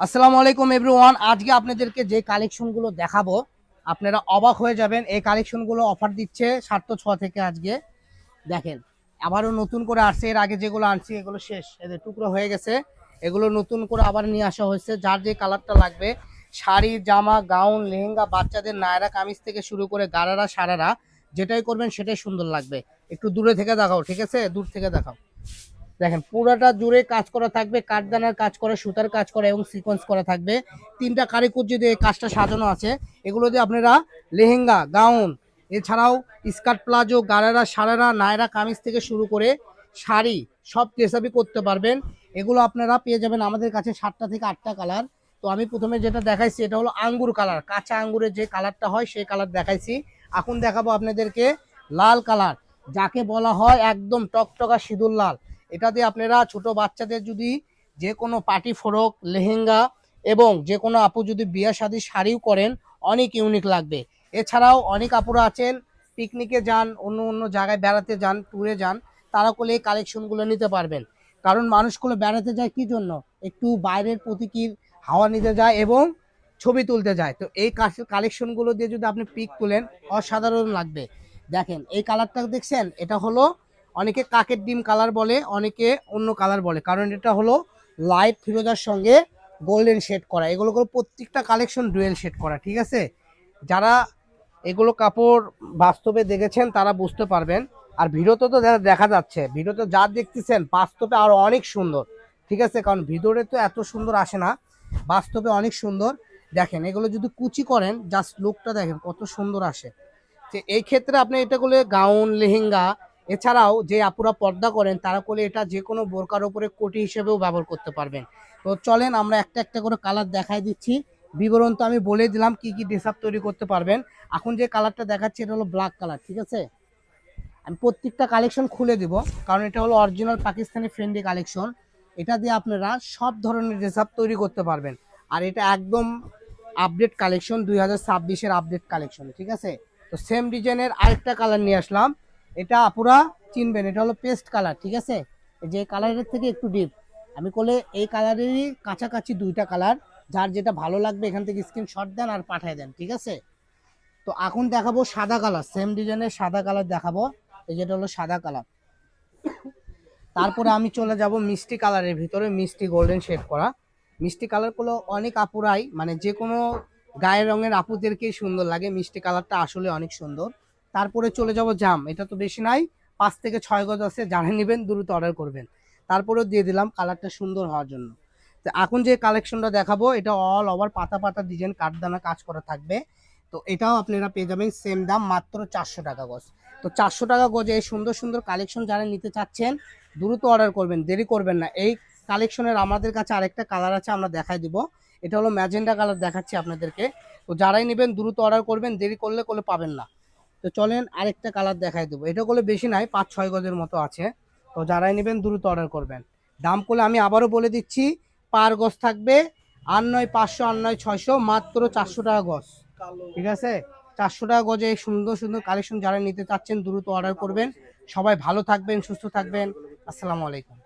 আসসালামু আলাইকুম এভরিওয়ান। আজকে আপনাদেরকে যে কালেকশনগুলো দেখাবো, আপনারা অবাক হয়ে যাবেন, এই কালেকশনগুলো অফার দিচ্ছে সাত ছ থেকে আজকে। দেখেন, আবারও নতুন করে আসছে, এর আগে যেগুলো আনছি, এগুলো শেষ। এদের টুকরো হয়ে গেছে, এগুলো নতুন করে আবার নিয়ে আসা হয়েছে। যার যে কালারটা লাগবে, শাড়ি, জামা, গাউন, লেহেঙ্গা, বাচ্চাদের নায়রা কামিজ থেকে শুরু করে গারারা, সারারা, যেটাই করবেন সেটাই সুন্দর লাগবে। একটু দূরে থেকে দেখাও, ঠিক আছে? দূর থেকে দেখাও। দেখেন, পুরাটা জুড়ে কাজ করা থাকবে, কাঠদানার কাজ করা, সুতার কাজ করা এবং সিকোয়েন্স করা থাকবে। তিনটা কারিকুর যদি এই কাজটা সাজানো আছে, এগুলো দিয়ে আপনারা লেহেঙ্গা, গাউন, এছাড়াও স্কার্ট প্লাজো গারারা সারারা, নায়রা, কামিজ থেকে শুরু করে শাড়ি, সব ড্রেসআপই করতে পারবেন। এগুলো আপনারা পেয়ে যাবেন আমাদের কাছে সাতটা থেকে আটটা কালার। তো আমি প্রথমে যেটা দেখাইছি, এটা হলো আঙ্গুর কালার। কাঁচা আঙ্গুরের যে কালারটা হয়, সেই কালার দেখাইছি। এখন দেখাবো আপনাদেরকে লাল কালার, যাকে বলা হয় একদম টকটকা সিঁদুর লাল। এটা দিয়ে আপনারা ছোট বাচ্চাদের যদি যে কোনো পার্টি ফোরক লেহেঙ্গা এবং যে কোনো আপু যদি বিয়া শাদী শাড়িও করেন, অনেক ইউনিক লাগবে। এছাড়াও অনেক আপুরা আছেন পিকনিকে যান, অন্য অন্য জায়গায় বেড়াতে যান ট্যুরে যান, তারা করলে এই কালেকশনগুলো নিতে পারবেন। কারণ মানুষগুলো বেড়াতে যায় কি জন্য? একটু বাইরের প্রতীকীর হাওয়া নিতে যায় এবং ছবি তুলতে যায়। তো এই কালেকশনগুলো দিয়ে যদি আপনি পিক তুলেন, অসাধারণ লাগবে। দেখেন, এই কালারটা দেখছেন? এটা হলো অনেকে কাকের ডিম কালার বলে, অনেকে অন্য কালার বলে। কারণ এটা হলো লাইট ফিরোজার সঙ্গে গোল্ডেন শেড করা। এগুলো প্রত্যেকটা কালেকশন ডুয়েল শেড করা, ঠিক আছে? যারা এগুলো কাপড় বাস্তবে দেখেছেন, তারা বুঝতে পারবেন। আর ভিডিওতে তো দেখা- যাচ্ছে, ভিডিওতে যা দেখতেছেন, বাস্তবে আরও অনেক সুন্দর, ঠিক আছে? কারণ ভিডিওতে তো এত সুন্দর আসে না, বাস্তবে অনেক সুন্দর। দেখেন, এগুলো যদি কুচি করেন জাস্ট লুকটা দেখেন, কত সুন্দর আসে। তো এই ক্ষেত্রে আপনি এটা করলে গাউন লেহেঙ্গা এছাড়াও যে আপুরা পর্দা করেন, তারা করলে এটা যে কোনো বোরকার উপরে কোটি হিসেবেও ব্যবহার করতে পারবেন। তো চলেন আমরা একটা একটা করে কালার দেখাই দিচ্ছি। বিবরণ তো আমি বলে দিলাম, কি কি ড্রেস তৈরি করতে পারবেন। এখন যে কালারটা দেখাচ্ছি, এটা হলো ব্ল্যাক কালার ঠিক আছে? আমি প্রত্যেকটা কালেকশন খুলে দিব, কারণ এটা হলো অরিজিনাল পাকিস্তানি ফ্রেন্ডলি কালেকশন এটা দিয়ে আপনারা সব ধরনের ড্রেস তৈরি করতে পারবেন। আর এটা একদম আপডেট কালেকশন দুই হাজার আপডেট কালেকশন ঠিক আছে? তো সেম ডিজাইনের আরেকটা কালার নিয়ে আসলাম। এটা আপুরা চিনবেন, এটা হলো পেস্ট কালার ঠিক আছে? যে কালারের থেকে একটু ডিপ আমি করলে এই কালারেরই কাছাকাছি দুইটা কালার যার যেটা ভালো লাগবে এখান থেকে স্ক্রিনশট দেন আর পাঠিয়ে দেন, ঠিক আছে? তো এখন দেখাবো সাদা কালার সেম ডিজাইনের সাদা কালার দেখাবো। এই যেটা হলো সাদা কালার তারপরে আমি চলে যাব মিষ্টি কালারের ভিতরে, মিষ্টি গোল্ডেন শেড করা। মিষ্টি কালারগুলো অনেক আপুরাই মানে যে কোনো গায়ের রঙের আপুদেরকেই সুন্দর লাগে, মিষ্টি কালারটা আসলে অনেক সুন্দর। তারপরে চলে যাব জাম। এটা তো বেশি নাই, পাঁচ থেকে ছয় গজ আছে, যারা নেবেন দ্রুত অর্ডার করবেন। তারপরেও দিয়ে দিলাম কালারটা সুন্দর হওয়ার জন্য। তো এখন যে কালেকশনটা দেখাবো, এটা অল ওভার পাতা পাতা ডিজাইন কাঠদানা কাজ করা থাকবে। তো এটাও আপনারা পেয়ে যাবেন সেম দাম, মাত্র চারশো টাকা গজ। তো চারশো টাকা গজে এই সুন্দর সুন্দর কালেকশন যারা নিতে চাচ্ছেন, দ্রুত অর্ডার করবেন, দেরি করবেন না। এই কালেকশনের আমাদের কাছে আরেকটা কালার আছে, আমরা দেখাই দিব। এটা হলো ম্যাজেন্ডা কালার দেখাচ্ছি আপনাদেরকে। তো যারাই নেবেন, দ্রুত অর্ডার করবেন, দেরি করলে করলে পাবেন না। তো চলেন আরেকটা কালার দেখাই দেবো। এটা করলে বেশি নাই পাঁচ ছয় গজের মতো আছে। তো যারাই নেবেন দ্রুত অর্ডার করবেন। দাম করলে আমি আবারও বলে দিচ্ছি পার গজ থাকবে আর নয় পাঁচশো আর নয় ছয়শো মাত্র চারশো টাকা গজ। ঠিক আছে? চারশো টাকা গজে সুন্দর সুন্দর কালেকশন যারা নিতে চাচ্ছেন দ্রুত অর্ডার করবেন। সবাই ভালো থাকবেন সুস্থ থাকবেন। আসসালামু আলাইকুম।